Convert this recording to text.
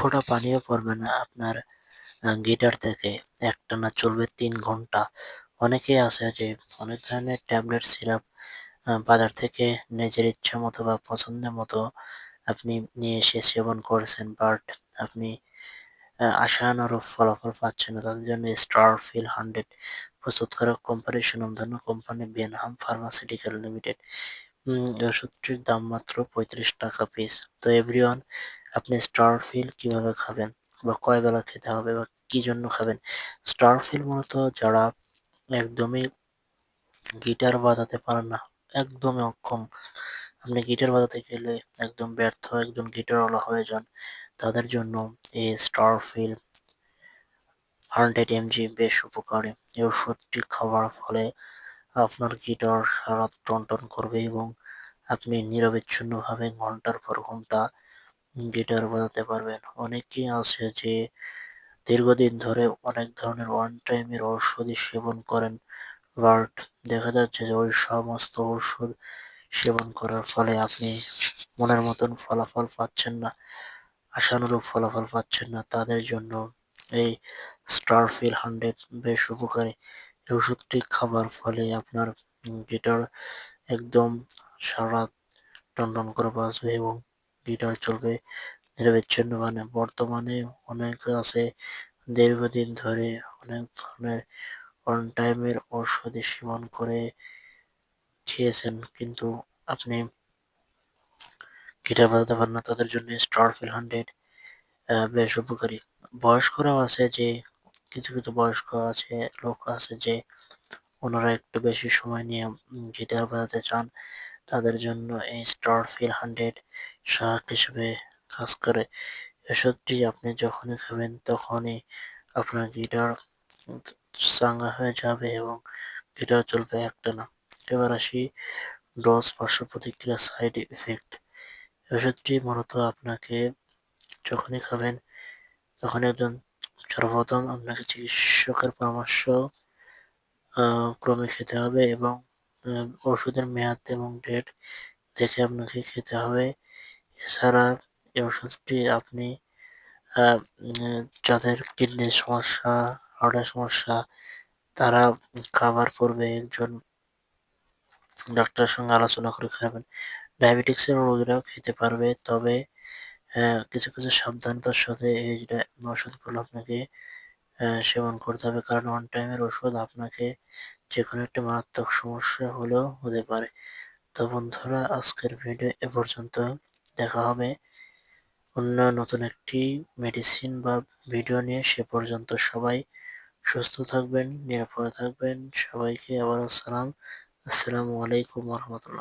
ফোঁটা পানিও পড়বে না আপনার গিটার থেকে। একটানা চলবে তিন ঘণ্টা। অনেকেই আছে যে অনেক ধরনের ট্যাবলেট, সিরাপ বাজার থেকে নিজের ইচ্ছা মতো বা পছন্দের মতো আপনি নিয়ে এসে সেবন করেছেন বাট আপনি আশানুরূপ ফলাফল পাচ্ছেন না। তাদের জন্য স্টার ফিল হান্ড্রেড প্রস্তুতকারক কোম্পানি সুনামধন্য কোম্পানি বেনহাম ফার্মাসিউটিক্যাল লিমিটেড ওষুধটির দাম মাত্র পঁয়ত্রিশ টাকা পিস তো এভরিওয়ান আপনি স্টার ফিল কীভাবে খাবেন বা কয় বেলা খেতে হবে বা কী জন্য খাবেন? স্টার ফিল মূলত যারা একদমই গিটার বাজাতে পারেন না, একদমই অক্ষম। আপনি গিটার বাজাতে গেলে একদম ব্যর্থ, একজন গিটারওয়ালা হয়ে যান। তাদের জন্য এই স্টার ফিল হান্ড্রেড এমজি বেশ উপকারী। এই ওষুধটি খাওয়ার ফলে আপনার গিটার সারা টন টন করবে এবং আপনি নিরবিচ্ছিন্নভাবে ঘণ্টার পর ঘণ্টা গিটার বাজাতে পারবেন। অনেকেই আছে যে দীর্ঘদিন ধরে অনেক ধরনের ওয়ান টাইমের ঔষধি সেবন করেন। বাট দেখা যাচ্ছে যে ওই সমস্ত ওষুধ সেবন করার ফলে আপনি মনের মতন ফলাফল পাচ্ছেন না, আশানুরূপ ফলাফল পাচ্ছেন না। তাদের জন্য এই স্টারফিল হান্ড্রেড বেশ উপকারী। এই ওষুধটি খাবার ফলে আপনার গিটার একদম সারা টনটন করে বাজবে এবং গিটার চলবে। নিরবিচ্ছিন্ন মানে বর্তমানে অনেক আছে। দীর্ঘদিন ধরে অনেক ধরনের অন টাইমের ঔষধি সেবন করে খেয়েছেন, কিন্তু আপনি গিটার বাজাতে পারেন না, তাদের জন্য স্টার স্টারফিল হান্ড্রেড বেশ উপকারী। বয়স্করাও আছে যে, কিছু কিছু বয়স্ক আছে, লোক আছে যে, ওনারা একটু বেশি সময় নিয়ে গিটার বাজাতে চান। তাদের জন্য এই স্টার ফিল হান্ড্রেড সহায়ক হিসেবে কাজ করে। ওষুধটি আপনি যখনই খাবেন তখনই আপনার গিটার চাঙ্গা হয়ে যাবে এবং গিটার চলবে একটা না। এবার আসি ডোজ পার্শ্ব প্রতিক্রিয়া সাইড ইফেক্ট। ওষুধটি মূলত আপনাকে যখনই খাবেন তখন একজন সর্বপ্রথম আপনাকে চিকিৎসকের পরামর্শ ক্রমে খেতে হবে এবং ওষুধের মেয়াদ এবং ডেট দেখে আপনাকে খেতে হবে। এছাড়া এই ওষুধটি আপনি যাদের কিডনির সমস্যা, হার্টের সমস্যা, তারা খাবার পূর্বে একজন ডাক্তারের সঙ্গে আলোচনা করে খাবেন। ডায়াবেটিক্সের রোগীরাও খেতে পারবে। তবে কিছু কিছু সাবধানতার সাথে এই ওষুধগুলো আপনাকে সেবন করতে হবে। কারণ ওয়ান টাইমের ওষুধ আপনাকে যে কোনো একটা মারাত্মক সমস্যা হলেও হতে পারে। তো বন্ধুরা, আজকের ভিডিও এ পর্যন্ত দেখা হবে। অন্য নতুন একটি মেডিসিন বা ভিডিও নিয়ে। সে পর্যন্ত সবাই সুস্থ থাকবেন, নিরাপদে থাকবেন। সবাইকে আবার সালাম। আসসালামু আলাইকুম রহমতুল্লাহ।